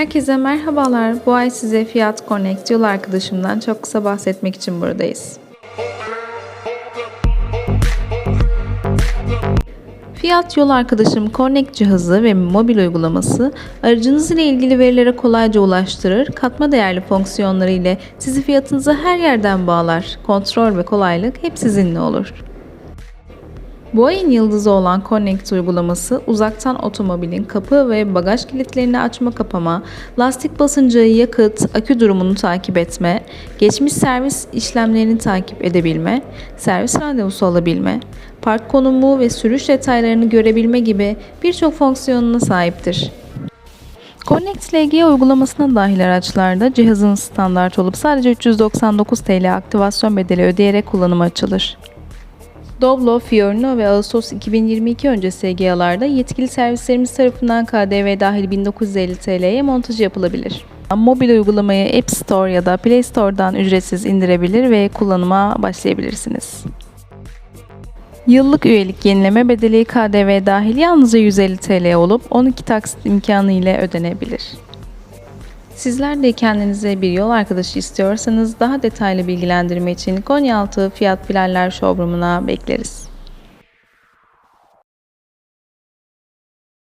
Herkese merhabalar. Bu ay size Fiat Connect yol arkadaşımdan çok kısa bahsetmek için buradayız. Fiat yol arkadaşım Connect cihazı ve mobil uygulaması aracınız ile ilgili verilere kolayca ulaştırır, katma değerli fonksiyonları ile sizi fiyatınıza her yerden bağlar. Kontrol ve kolaylık hep sizinle olur. Bu ayın yıldızı olan Connect uygulaması uzaktan otomobilin kapı ve bagaj kilitlerini açma kapama, lastik basıncı, yakıt, akü durumunu takip etme, geçmiş servis işlemlerini takip edebilme, servis randevusu alabilme, park konumu ve sürüş detaylarını görebilme gibi birçok fonksiyonuna sahiptir. Connect LG uygulamasına dahil araçlarda cihazın standart olup sadece 399 TL aktivasyon bedeli ödeyerek kullanıma açılır. Doblo, Fiorino ve Ağustos 2022 öncesi EGA'larda yetkili servislerimiz tarafından KDV dahil 1950 TL'ye montaj yapılabilir. Mobil uygulamayı App Store ya da Play Store'dan ücretsiz indirebilir ve kullanıma başlayabilirsiniz. Yıllık üyelik yenileme bedeli KDV dahil yalnızca 150 TL olup 12 taksit imkanı ile ödenebilir. Sizler de kendinize bir yol arkadaşı istiyorsanız daha detaylı bilgilendirme için Konyaaltı Fiyat Bilaller Showroom'una bekleriz.